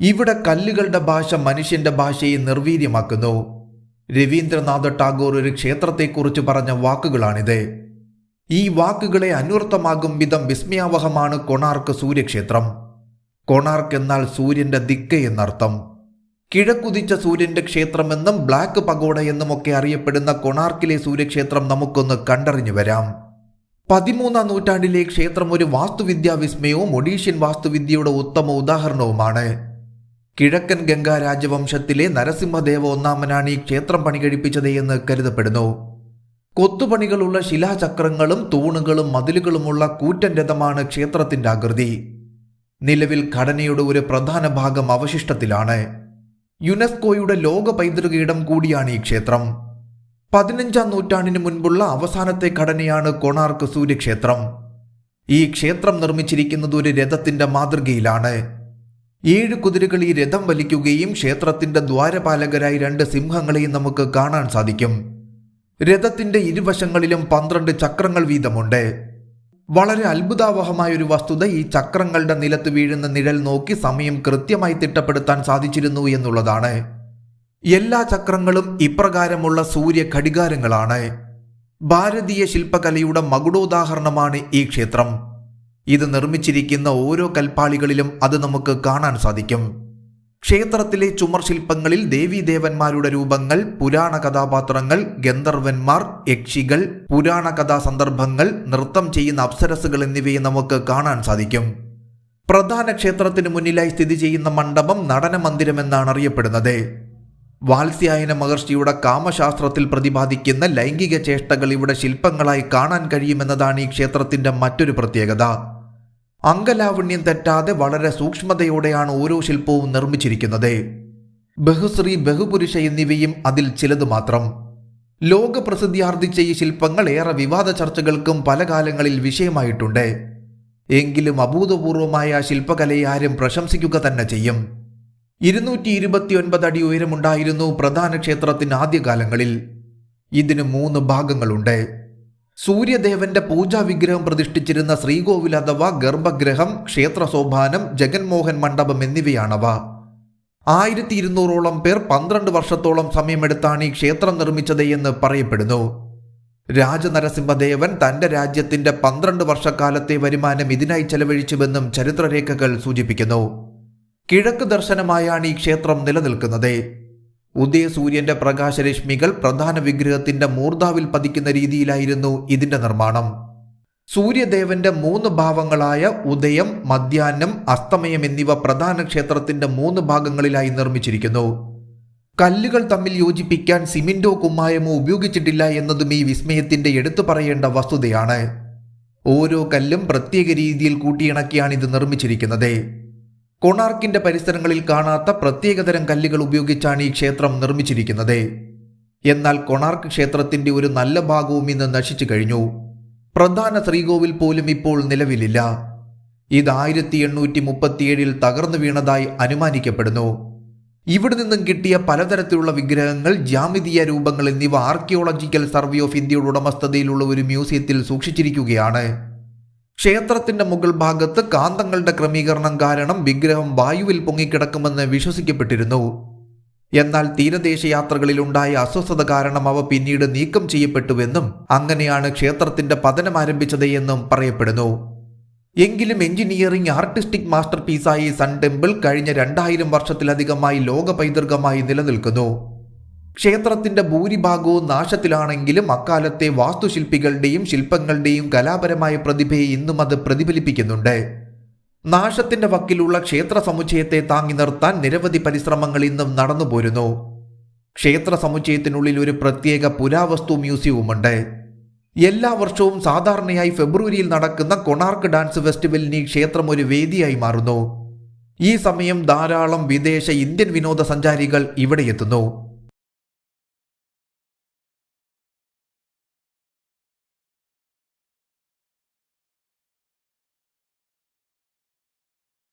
ഇവിടെ കല്ലുകളുടെ ഭാഷ മനുഷ്യന്റെ ഭാഷയെ നിർവീര്യമാക്കുന്നു. രവീന്ദ്രനാഥ ടാഗോർ ഒരു ക്ഷേത്രത്തെക്കുറിച്ച് പറഞ്ഞ വാക്കുകളാണിത്. ഈ വാക്കുകളെ അന്വർത്ഥമാകും വിധം വിസ്മയാവഹമാണ് കൊണാർക്ക് സൂര്യക്ഷേത്രം. കൊണാർക്ക് എന്നാൽ സൂര്യന്റെ ദിക്ക് എന്നർത്ഥം. കിഴക്കുതിച്ച സൂര്യന്റെ ക്ഷേത്രമെന്നും ബ്ലാക്ക് പഗോഡ എന്നുമൊക്കെ അറിയപ്പെടുന്ന കൊണാർക്കിലെ സൂര്യക്ഷേത്രം നമുക്കൊന്ന് കണ്ടറിഞ്ഞു വരാം. പതിമൂന്നാം നൂറ്റാണ്ടിലെ ക്ഷേത്രം ഒരു വാസ്തുവിദ്യാ വിസ്മയവും ഒഡീഷ്യൻ വാസ്തുവിദ്യയുടെ ഉത്തമ ഉദാഹരണവുമാണ്. കിഴക്കൻ ഗംഗാ രാജവംശത്തിലെ നരസിംഹദേവ ഒന്നാമനാണ് ഈ ക്ഷേത്രം പണികഴിപ്പിച്ചത് എന്ന് കരുതപ്പെടുന്നു. കൊത്തുപണികളുള്ള ശിലാചക്രങ്ങളും തൂണുകളും മതിലുകളുമുള്ള കൂറ്റൻ രഥമാണ് ക്ഷേത്രത്തിന്റെ ആകൃതി. നിലവിൽ ഘടനയുടെ ഒരു പ്രധാന ഭാഗം അവശിഷ്ടത്തിലാണ്. യുനെസ്കോയുടെ ലോക പൈതൃക ഇടം കൂടിയാണ് ഈ ക്ഷേത്രം. പതിനഞ്ചാം നൂറ്റാണ്ടിന് മുൻപുള്ള അവസാനത്തെ ഘടനയാണ് കൊണാർക്ക് സൂര്യക്ഷേത്രം. ഈ ക്ഷേത്രം നിർമ്മിച്ചിരിക്കുന്നത് ഒരു രഥത്തിന്റെ മാതൃകയിലാണ്. ഏഴ് കുതിരകൾ ഈ രഥം വലിക്കുകയും ക്ഷേത്രത്തിന്റെ ദ്വാരപാലകരായി രണ്ട് സിംഹങ്ങളെയും നമുക്ക് കാണാൻ സാധിക്കും. രഥത്തിന്റെ ഇരുവശങ്ങളിലും പന്ത്രണ്ട് ചക്രങ്ങൾ വീതമുണ്ട്. വളരെ അത്ഭുതാവഹമായ ഒരു വസ്തുത ഈ ചക്രങ്ങളുടെ നിലത്ത് വീഴുന്ന നിഴൽ നോക്കി സമയം കൃത്യമായി തിട്ടപ്പെടുത്താൻ സാധിച്ചിരുന്നു എന്നുള്ളതാണ്. എല്ലാ ചക്രങ്ങളും ഇപ്രകാരമുള്ള സൂര്യ ഘടികാരങ്ങളാണ് ഭാരതീയ ശില്പകലയുടെ മകുടോദാഹരണമാണ് ഈ ക്ഷേത്രം. ഇത് നിർമ്മിച്ചിരിക്കുന്ന ഓരോ കൽപ്പാളികളിലും അത് നമുക്ക് കാണാൻ സാധിക്കും. ക്ഷേത്രത്തിലെ ചുമർ ശില്പങ്ങളിൽ ദേവീദേവന്മാരുടെ രൂപങ്ങൾ പുരാണ കഥാപാത്രങ്ങൾ ഗന്ധർവന്മാർ യക്ഷികൾ പുരാണ കഥാ സന്ദർഭങ്ങൾ നൃത്തം ചെയ്യുന്ന അപ്സരസുകൾ എന്നിവയെ നമുക്ക് കാണാൻ സാധിക്കും. പ്രധാന ക്ഷേത്രത്തിന് മുന്നിലായി സ്ഥിതി ചെയ്യുന്ന മണ്ഡപം നടനമന്ദിരം എന്നാണ് അറിയപ്പെടുന്നത്. വാത്സ്യായന മഹർഷിയുടെ കാമശാസ്ത്രത്തിൽ പ്രതിപാദിക്കുന്ന ലൈംഗിക ചേഷ്ടകൾ ഇവിടെ ശില്പങ്ങളായി കാണാൻ കഴിയുമെന്നതാണ് ഈ ക്ഷേത്രത്തിന്റെ മറ്റൊരു പ്രത്യേകത. അംഗലാവണ്യം തെറ്റാതെ വളരെ സൂക്ഷ്മതയോടെയാണ് ഓരോ ശില്പവും നിർമ്മിച്ചിരിക്കുന്നത്. ബഹുശ്രീ ബഹുപുരുഷ എന്നിവയും അതിൽ ചിലത് മാത്രം. ലോക പ്രസിദ്ധിയാർജിച്ച ഈ ശില്പങ്ങൾ ഏറെ വിവാദ ചർച്ചകൾക്കും പല കാലങ്ങളിൽ വിഷയമായിട്ടുണ്ട്. എങ്കിലും അഭൂതപൂർവമായ ശില്പകലയെ ആരും പ്രശംസിക്കുക തന്നെ ചെയ്യും. ഇരുന്നൂറ്റി ഇരുപത്തിയൊൻപത് അടി ഉയരമുണ്ടായിരുന്നു പ്രധാന ക്ഷേത്രത്തിന് ആദ്യകാലങ്ങളിൽ. ഇതിന് മൂന്ന് ഭാഗങ്ങളുണ്ട്. സൂര്യദേവന്റെ പൂജാ വിഗ്രഹം പ്രതിഷ്ഠിച്ചിരുന്ന ശ്രീകോവിൽ അഥവാ ഗർഭഗ്രഹം ക്ഷേത്ര സോപാനം ജഗൻമോഹൻ മണ്ഡപം എന്നിവയാണവ. ആയിരത്തി ഇരുന്നൂറോളം പേർ പന്ത്രണ്ട് വർഷത്തോളം സമയമെടുത്താണ് ഈ ക്ഷേത്രം നിർമ്മിച്ചത് എന്ന് പറയപ്പെടുന്നു. രാജനരസിംഹദേവൻ തന്റെ രാജ്യത്തിന്റെ പന്ത്രണ്ട് വർഷക്കാലത്തെ വരുമാനം ഇതിനായി ചെലവഴിച്ചുവെന്നും ചരിത്രരേഖകൾ സൂചിപ്പിക്കുന്നു. കിഴക്ക് ദർശനമായാണ് ഈ ക്ഷേത്രം നിലനിൽക്കുന്നത്. ഉദയസൂര്യന്റെ പ്രകാശരശ്മികൾ പ്രധാന വിഗ്രഹത്തിന്റെ മൂർധാവിൽ പതിക്കുന്ന രീതിയിലായിരുന്നു ഇതിന്റെ നിർമ്മാണം. സൂര്യദേവന്റെ മൂന്ന് ഭാവങ്ങളായ ഉദയം മധ്യാഹ്നം അസ്തമയം എന്നിവ പ്രധാന ക്ഷേത്രത്തിന്റെ മൂന്ന് ഭാഗങ്ങളിലായി നിർമ്മിച്ചിരിക്കുന്നു. കല്ലുകൾ തമ്മിൽ യോജിപ്പിക്കാൻ സിമിന്റോ കുമ്മായമോ ഉപയോഗിച്ചിട്ടില്ല എന്നതും ഈ വിസ്മയത്തിന്റെ എടുത്തു പറയേണ്ട വസ്തുതയാണ്. ഓരോ കല്ലും പ്രത്യേക രീതിയിൽ കൂട്ടിയിണക്കിയാണ് ഇത് നിർമ്മിച്ചിരിക്കുന്നത്. കൊണാർക്കിന്റെ പരിസരങ്ങളിൽ കാണാത്ത പ്രത്യേകതരം കല്ലുകൾ ഉപയോഗിച്ചാണ് ഈ ക്ഷേത്രം നിർമ്മിച്ചിരിക്കുന്നത്. എന്നാൽ കൊണാർക്ക് ക്ഷേത്രത്തിന്റെ ഒരു നല്ല ഭാഗവും ഇന്ന് നശിച്ചു കഴിഞ്ഞു. പ്രധാന ശ്രീകോവിൽ പോലും ഇപ്പോൾ നിലവിലില്ല. ഇത് ആയിരത്തി എണ്ണൂറ്റി മുപ്പത്തിയേഴിൽ തകർന്നു വീണതായി അനുമാനിക്കപ്പെടുന്നു. ഇവിടെ നിന്നും കിട്ടിയ പലതരത്തിലുള്ള വിഗ്രഹങ്ങൾ ജാമിതീയ രൂപങ്ങൾ എന്നിവ ആർക്കിയോളജിക്കൽ സർവേ ഓഫ് ഇന്ത്യയുടെ ഉടമസ്ഥതയിലുള്ള ഒരു മ്യൂസിയത്തിൽ സൂക്ഷിച്ചിരിക്കുകയാണ്. ക്ഷേത്രത്തിന്റെ മുകൾ ഭാഗത്ത് കാന്തങ്ങളുടെ ക്രമീകരണം കാരണം വിഗ്രഹം വായുവിൽ പൊങ്ങിക്കിടക്കുമെന്ന് വിശ്വസിക്കപ്പെട്ടിരുന്നു. എന്നാൽ തീരദേശ യാത്രകളിലുണ്ടായ അസ്വസ്ഥത കാരണം അവ പിന്നീട് നീക്കം ചെയ്യപ്പെട്ടുവെന്നും അങ്ങനെയാണ് ക്ഷേത്രത്തിന്റെ പതനം ആരംഭിച്ചത് എന്നും പറയപ്പെടുന്നു. എങ്കിലും എഞ്ചിനീയറിംഗ് ആർട്ടിസ്റ്റിക് മാസ്റ്റർ പീസായി സൺ ടെമ്പിൾ കഴിഞ്ഞ രണ്ടായിരം വർഷത്തിലധികമായി ലോക പൈതൃകമായി നിലനിൽക്കുന്നു. ക്ഷേത്രത്തിന്റെ ഭൂരിഭാഗവും നാശത്തിലാണെങ്കിലും അക്കാലത്തെ വാസ്തുശില്പികളുടെയും ശില്പങ്ങളുടെയും കലാപരമായ പ്രതിഭയെ ഇന്നും അത് പ്രതിഫലിപ്പിക്കുന്നുണ്ട്. നാശത്തിന്റെ വക്കിലുള്ള ക്ഷേത്ര സമുച്ചയത്തെ താങ്ങി നിർത്താൻ നിരവധി പരിശ്രമങ്ങൾ ഇന്നും നടന്നുപോരുന്നു ക്ഷേത്ര സമുച്ചയത്തിനുള്ളിൽ ഒരു പ്രത്യേക പുരാവസ്തു മ്യൂസിയവുമുണ്ട്. എല്ലാ വർഷവും സാധാരണയായി ഫെബ്രുവരിയിൽ നടക്കുന്ന കൊണാർക്ക് ഡാൻസ് ഫെസ്റ്റിവലിന് ഈ ക്ഷേത്രം ഒരു വേദിയായി മാറുന്നു. ഈ സമയം ധാരാളം വിദേശ ഇന്ത്യൻ വിനോദസഞ്ചാരികൾ ഇവിടെ എത്തുന്നു.